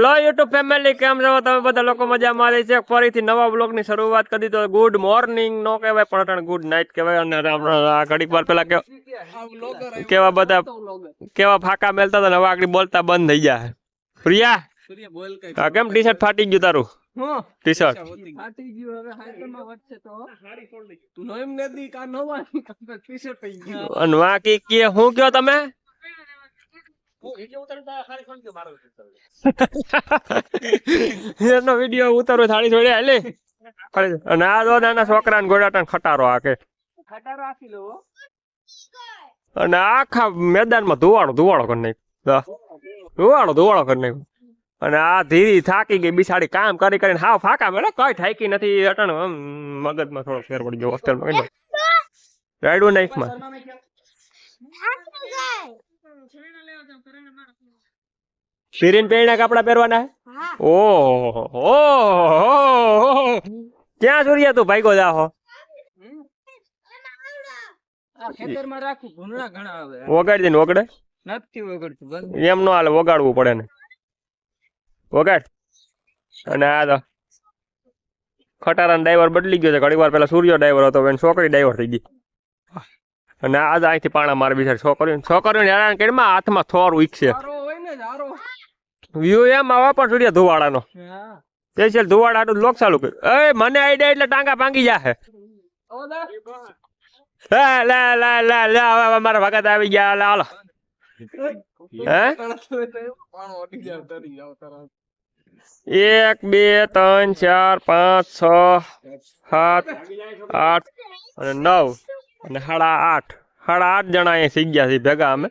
Hello YouTube family કેમ છો? તમે બધા લોકો મજામાં આવી છે. ફરીથી નવા બ્લોગની શરૂઆત કરી તો ગુડ મોર્નિંગ નો કહેવાય પણ અટાણે ગુડ નાઇટ કહેવાય. અને આપણે આ ઘડીક વાર પેલા કે- કેવા બધા કેવા ફાકા મેલતા હતા હવે આગળ બોલતા બંધ થઈ જાય પ્રિયા કેમ ટી શર્ટ ફાટી ગયું તારું? ટી શર્ટ ફાટી ગયું હવે હાઈટમાં વધશે તો. નોઈમ નદી કા નવા ટી-શર્ટ થઈ ગયું અને વાકી કે હું કયો તમે? એનો વીડિયો ઉતારો થાળી થોડી હાલે. અને આ દો નાના છોકરા ને ગોડાટા ખટારો આકે. ખટારો આપી લો અને આખા મેદાનમાં ધુવાળો ધુવાળો કરી નાખ્યો. ધુવાળો ધુવાળો કરી નાખ્યો. અને આ ધીરી થાકી ગઈ બિસાડી કામ કરી કરીને હાવ ફાકા મળે કઈ થાકી નથી અટણ આમ મગજમાં થોડો ફેર પડી ગયો હોસ્ટેલમાં કઈ રાયડું નાઈફમાં શીરીન પહેરીને કપડા પહેરવાના હે? ઓહો ઓહો ક્યાં સૂર્યા તું ભાઈગો જાહો આ ખેતરમાં રાખું ભૂંડણા ઘણા આવે. વગાડી દે ને વગડે. નથી વગડતું એમ નો હાલે વગાડવું પડે ને. વગાડ. અને આ તો ખટારાનો ડ્રાઈવર બદલી ગયો છે. ઘણી વાર પેલા સૂર્ય ડ્રાઈવર હતો છોકરી ડ્રાઈવર થઈ ગઈ. અને આજ અહીંથી પાણા મારે બિચારી છોકરીઓ છોકરીઓને હેરાન કરીને હાથમાં થોર સારો વ્યૂ એમ આવા પણ સૂર્ય ધુવાડાનો. સ્પેશિયલ ધુવાડા હાટું લોક ચાલુ કર્યું. એ મને આઈડિયા એટલે ટાંગા ભાંગી જાહે. લે લે લે લે લે હવે હવે મારા ભગત આવી ગયા લે હાલો. એક બે ત્રણ ચાર પાંચ છ સાત આઠ અને નવ. અને સાડા આઠ સાડા આઠ જણા અહીંયા સી ગયા છીએ ભેગા અમે.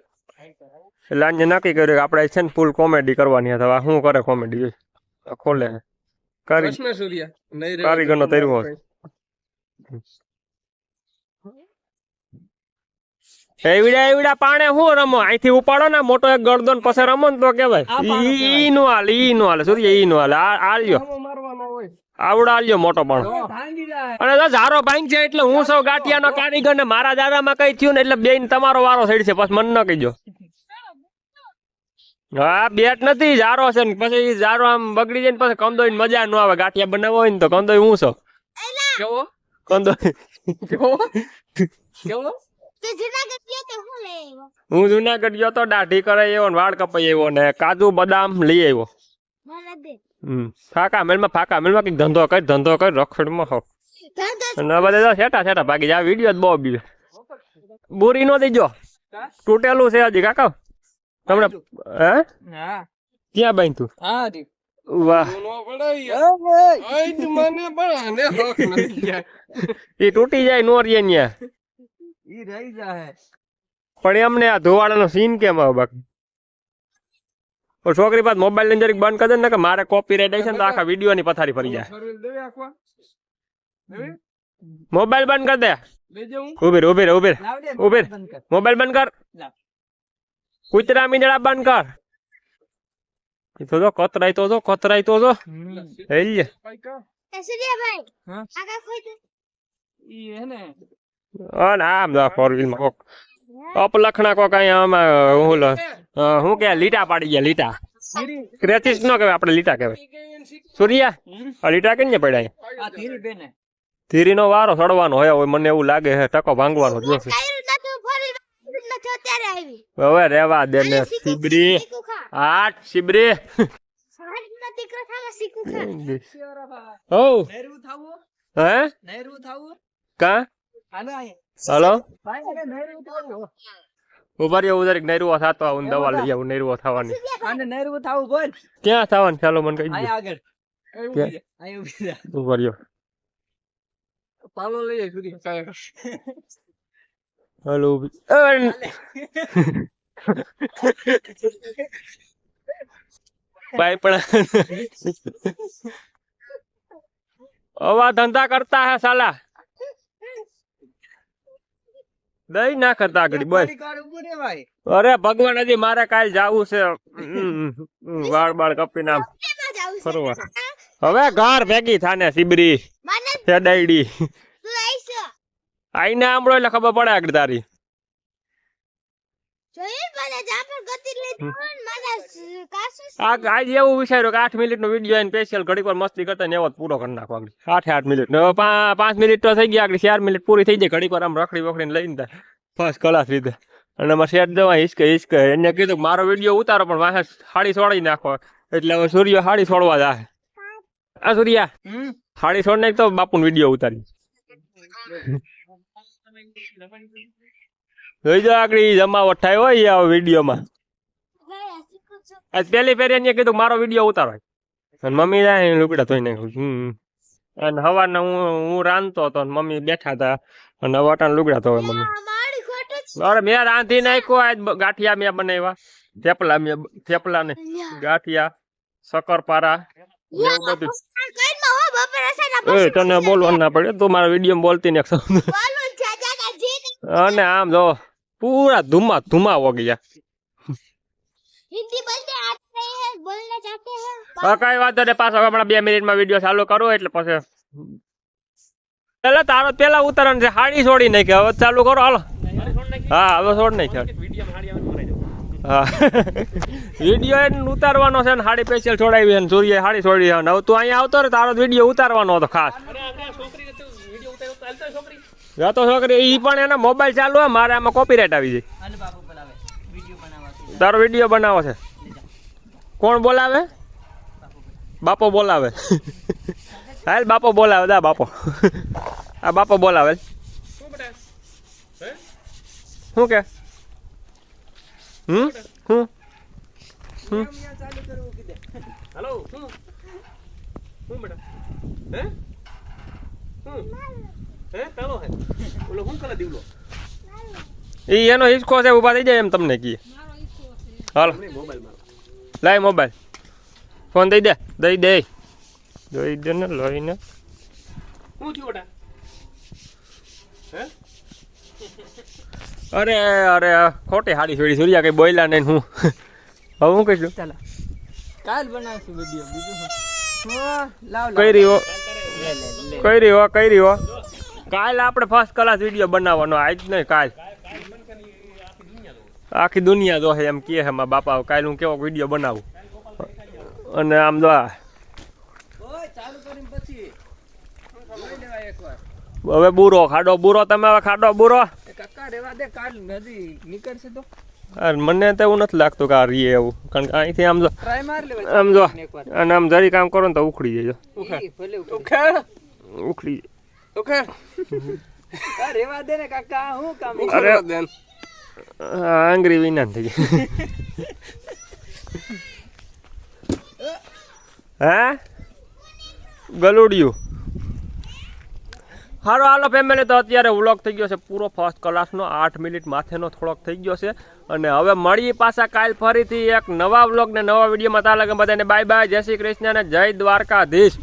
એટલે આજે નક્કી કર્યું કે આપણે છે ને ફૂલ કોમેડી કરવાની અથવા શું કરે કોમેડી ખોલે. કરી કારીગરનો તૈરવો હતો. એવડા એવડા પાણે શું રમો? અહીંથી ઉપાડો ને મોટો એક ગરદન પાસે રમો ને તો કેવાય. ઈ ઈ નું હાલે ઈ નું હાલે. શું ઈ નું હાલે. આલ્યો. આ લ્યો મારવાનો હોય. આવડા લ્યો મોટો પાણો. અને ઝારો ભાંગ છે એટલે હું સૌ ગાંઠિયાનો કારીગર ને મારા દાદામાં કઈ થયું ને એટલે બેન તમારો વારો છે પછી મન ન કહીજો. હા બેટ નથી ઝારો છે ને. પછી ઝારો આમ બગડી જાય ને પછી કંદોઈ મજા ન આવે. ગાંઠિયા બનાવવા હોય ને તો કંદોઈ હું છો કેવો? કંદોઈ કેવો? કેવો? તે જુનાગઢ ગયો તો હું લઈ આવ્યો? હું જુનાગઢ ગયો તો દાઢી કરાઈ આવ્યો ને વાળ કપાઈ આવ્યો ને કાજુ બદામ લઈ આવ્યો. મને દે. હમ. ફાકા મેલમાં ફાકા મેલમાં કંઈક ધંધો કર ધંધો કર રખડમાં હો. ધંધો અને આ બધા તો છેટા છેટા ભાગી જાય. વીડિયો જ બહુ બીવે બુરી નો દેજો. તૂટેલું છે હજી કાકા. તમને હે? હા. ક્યાં બાંધ્યું હા જી. વાહ. નો પડાય આઈ જ મને પણ આને હક નથી યાર એ તૂટી જાય નોરીએ ન્યા. ઈ રહી જાય પણ એમને આ ધોવાડાનો સીન કેમ આવે બાકી? ઓ છોકરી પાસે મોબાઈલ લઈને જરીક બંધ કરી દે ને કે મારે કોપીરાઈટ રેડ છે ને તો આખા વીડિયો ની પથારી ફરી જાય. મોબાઈલ બંધ કરી દે. ઉભેર ઉભેર ઊભી ઉભેર ઊભી ઊભી રે લાવ દે ઊભી રે. બંધ કર. મોબાઈલ બંધ કર. કુતરા મીંડળા બંધ કર. તો જો કતરાય તો જો કતરાય તો જો. હે લ્ય. કઈ કા એ સૂર્યાભાઈ હા? આગા કોઈ તો ઈ હે ને. અને આમ જો ફોર વ્હીલ કોક. અપલખણા કોક અહીંયા આમાં હું હું કે લીટા પાડી ગયા લીટા. ધીરી ક્રેચિસ નો કહેવાય આપણે લીટા કહેવાય. સૂર્યા આ લીટા કેમ ને પડ્યા? ધીરી બેને. વારો સડવાનો હોય મને એવું લાગે છે ટકો ભાંગવાનો જોશે હવે રેવા દે ને સિબરી આઠ સિબરી હો નહેરવું થાવું? હે? નહેરવું થાવું? કા? હલો ઊભા રહ્યો ઉધર નૈરુઓ થતો આવું દવા લઈ આવું નૈરુઓ થવાની. અને નહેરવું થાવું બોલ. ક્યાં થવાનું? ચાલો મને કહી આગળ. ઊભી રહ્યો. પાલો લઈ સુધી હલો ભાઈ પણ હવા ધંધા કરતા હે સાલા. દઈ ના કરતા આગળ ભાઈ અરે ભગવાન હજી મારે કાલ જાવું છે. વાળ બાળ કપી નામ. ફરવા. હવે ઘર ભેગી થાને સિબરી આઈશ આઈને આંબળો એટલે ખબર પડે આગળ તારી જોયું મને જાફર ગતિ લીધી હોય ને મારા સ- કાસુ આ આજે એવું વિચાર્યું કે આઠ મિનિટનો વીડિયો એને સ્પેશિયલ ઘડીક વાર મસ્તી કરતા ને એવો પૂરો કરી નાખો આગળ. આઠે આઠ મિનિટ. ને પાંચ મિનિટ તો થઈ ગયા આગળ. ચાર મિનિટ પૂરી થઈ જાય. વાર આમ રખડી વખડીને લઈને ફર્સ્ટ ક્લાસ રીતે અને અમારે શેઠ દવા હિસકે હિસકે એને કીધું કે મારો વીડિયો ઉતારો પણ વાહે હાડી છોડી નાખો. એટલે હવે સૂર્ય હાડી છોડવા જાય આ સૂર્યા? સાડી હાડી છોડ નાખ તો બાપુનો વીડિયો ઉતારી. જોઈ જો આગળ જમાવટ થાય હોય આ વિડીયોમાં. આજ પહેલી ફેરી એને કીધું મારો વીડિયો ઉતારો. અને મમ્મી જાય લુગડા ધોઈ નાખ્યું હમ. અને હવાને હું હું રાંધતો હતો અને મમ્મી બેઠા હતા. અને હવે અટાણે લુગડા ધોવે મમ્મી. અરે મેં રાંધી નાખ્યો આજ ગાંઠિયા મેં બનાવ્યા. થેપલા મેં થેપલા ને ગાંઠિયા શક્કરપારા એવું બધું. એ તને બોલવાનું ના પડે તું મારા વીડિયો બોલતી ને અને આમ જો પૂરા ધુમા ધુમા હો ગયા हिंदी बोलते आते हैं बोलना चाहते हैं હવે કઈ વાંધો નહીં પાછો હમણાં બે મિનિટમાં વિડીયો ચાલુ કરું એટલે પછી એટલે તારો પેલા ઉતારણ છે હાડી છોડી નાખી હવે ચાલુ કરો હાલો હા હવે છોડ નાખી હા વિડીયો એને ઉતારવાનો છે ને હાડી સ્પેશિયલ છોડાવી અને સૂર્ય હાડી છોડી અને હવે તું અહીંયા આવતો રે તારો વિડીયો ઉતારવાનો હતો ખાસ તો છોકરી ઈ પણ એના મોબાઈલ ચાલુ હોય મારે આમાં કોપીરાઇટ આવી જાય. હાલ બાપુ બોલાવે વીડિયો બનાવવા તારો વીડિયો બનાવો છે. કોણ બોલાવે? બાપો બોલાવે. હાલ બાપો બોલાવે દા બાપો. આ બાપો બોલાવે. શું કે? હમ? હું હમ હેલો શું? શું બેટા હે? શું? હે ચાલો હે. ઓલો શું કરે દીવલો? ઈ એનો હિસકો છે ઊભા થઈ જાય એમ તમને કીએ હાલો. લાય મોબાઈલ. ફોન દઈ દે દઈ દે. દઈ દે ને લઈને શું થયું બેટા? હે? અરે અરે ખોટી હાડી છોડી સૂર્યા કઈ બોયલા નહીં હું. હવે હું કહીશું? ચાલો. કાલ બનાવશું વીડિયો બીજું શું? હા, લાવ લાવ. કઈ રહ્યો? કઈ રહ્યો કઈ રહ્યો? કાલ આપણે ફર્સ્ટ ક્લાસ વીડિયો બનાવવાનો આજ નહીં કાલ. આખી દુનિયા જો એમ કહે છે મારા બાપા કાલ હું કેવો વીડિયો બનાવું? અને આમ જો હવે બુરો ખાડો બુરો તમે હવે ખાડો બુરો? અરે મને તો એવું નથી લાગતું કે આ રીએ એવું. કારણ કે અહીંથી આમ જો આમ જો અને આમ જરી કામ કરો ને તો ઉખડી જજો. ઉખડી. ઉખેડ ઉખેડ આ રેવા દે ને કાકા હું કામ અરે આંગળી વિના થઈ ગઈ. હે? ગલુડિયું. હારો હાલો ફેમિલી તો અત્યારે વ્લોગ થઈ ગયો છે. પૂરો ફર્સ્ટ ક્લાસનો આઠ મિનિટ માથેનો થોડોક થઈ ગયો છે. અને હવે મળીએ પાછા કાલ ફરીથી એક નવા વ્લોગ ને નવા વિડીયોમાં ત્યાં લગે બધાને બાય બાય જય શ્રી કૃષ્ણ અને જય દ્વારકાધીશ.